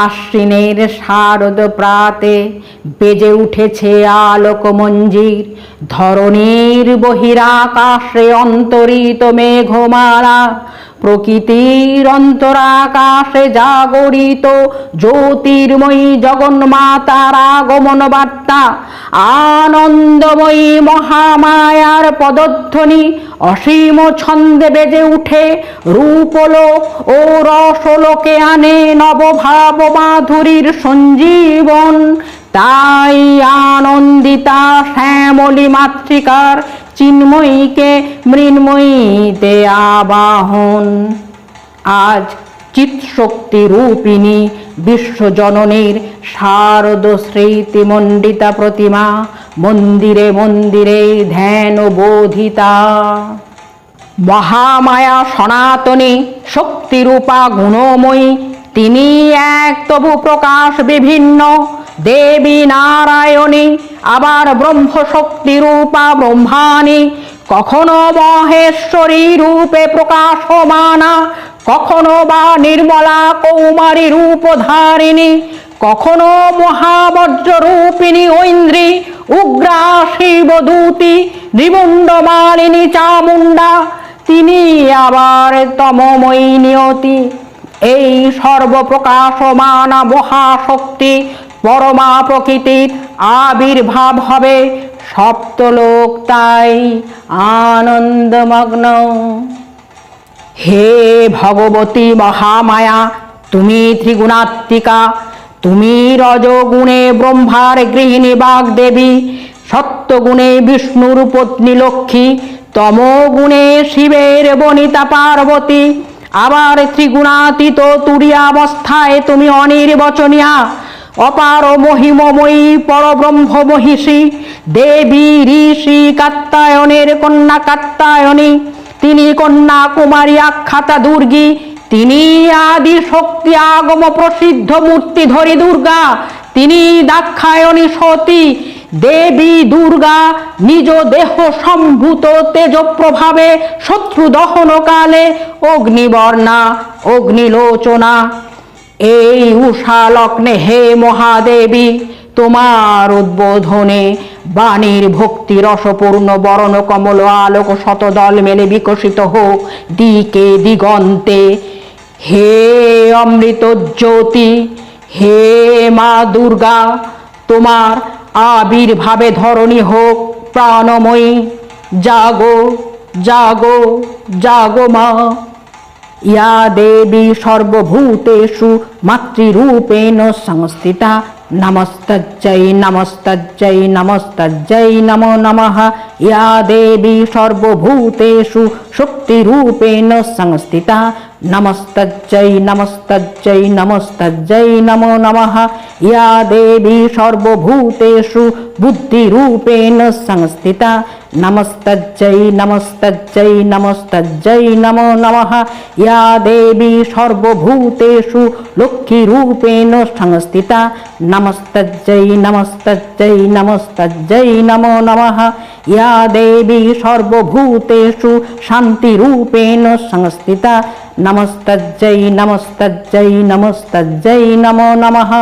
আশ্বিনের শারদ প্রাতে বেজে উঠেছে আলোক মঞ্জির ধরণীর বহিরাকাশে অন্তরিত মেঘমালা, প্রকৃতির অন্তরাকাশে জাগরিত জ্যোতির্ময়ী জগন্মাতার আগমন বার্তা আনন্দময়ী মহামায়ার পদধ্বনি অসীম ছন্দে বেজে উঠে, রূপলোক ও রসলোকে আনে নবভাব মাধুরীর সঞ্জীবন। তাই আনন্দিতা শ্যামলী মাতৃকার চিন্ময়ীকে মৃন্ময়ীতে আবাহন। আজ চিৎশক্তি রূপিণী বিশ্বজননীর শারদ স্মৃতিমণ্ডিতা প্রতিমা মন্দিরে মন্দিরে ধ্যান বোধিতা। মহামায়া সনাতনী শক্তিরূপা গুণময়ী, তিনি এক তবু প্রকাশ বিভিন্ন দেবী নারায়ণী, আবার ব্রহ্মশক্তি রূপা ব্রহ্মাণী। কখনো মহেশ্বরী রূপে প্রকাশমানা, কখনো বা নির্মলা কৌমারী রূপধারিণী, কখনো মহাবজ্র রূপিণী ঐন্দ্রী, উগ্রা শিবদূতি নিমুণ্ডমালিনী চামুণ্ডা। তিনি আবার তমময়ী নিয়তি এই সর্বপ্রকাশমানা মহাশক্তি পরমা প্রকৃতির আবির্ভাব হবে। সপ্তলোক তাই আনন্দমগ্ন। হে ভগবতী মহামায়া, তুমি ত্রিগুণাত্মিকা, তুমি রজগুণে ব্রহ্মার গৃহিণী বাগদেবী, সত্যগুণে বিষ্ণুর পত্নী লক্ষ্মী, তমগুণে শিবের বনিতা পার্বতী, আবার ত্রিগুণাতীত তুরিয়াবস্থায় তুমি অনির্বচনীয়া অপার মহিমময়ী পরব্রহ্ম মহিষী, দেবী ঋষি কাত্তায়নের কন্যা কাত্তায়নী তিনি কন্যা কুমারী আখ্যাতা দুর্গী, তিনি আদি শক্তি আগম প্রসিদ্ধ মূর্তি ধরি দুর্গা, তিনি দাক্ষায়ণী সতী, দেবী দুর্গা, নিজ দেহ সম্ভূত তেজ প্রভাবে শত্রু দহনকালে অগ্নিবর্ণা, অগ্নিলোচনা এই উষা লগ্নে হে মহাদেবী, তোমার উদ্বোধনে বাণীর ভক্তি রসপূর্ণ বরণ কমল আলোক শতদল মেলে বিকশিত হোক দিকে দিগন্তে। হে অমৃত জ্যোতি, হে মা দুর্গা, তোমার আবির্ভাবে ধরণী হোক প্রাণময়ী। জাগো জাগো জাগো মা। ইয়া দেবী সর্বভূতেষু মাতৃরূপেণ সংস্থিতা। নমস্তজ্জৈ নমস্তজ্জৈ নমস্তজ্জৈ, নমো নমঃ। ইয়া দেবী সর্বভূতেষু শক্তিরূপেণ সংস্থিতা। নমস্তজ্জৈ নমস্তজ্জৈ নমস্তজ্জৈ নমো নমঃ ইয়া দেবী সর্বভূতেষু বুদ্ধিরূপেণ সংস্থিতা নমস্তজ্জৈ নমস্তজ্জৈ নমস্তজ্জৈ নমো নমঃ ইয়া দেবী সর্বভূতেষু লক্ষ্মীরূপেণ সংস্থিতা নমস্তজ্জৈ নমস্তজ্জৈ নমস্তজ্জৈ নমো নমঃ ইয়া দেবী সর্বভূতেষু শান্তিরূপেণ সংস্থিতা নমস্তজ্জৈ নমস্তজ্জৈ নমস্তজ্জৈ নমো নমঃ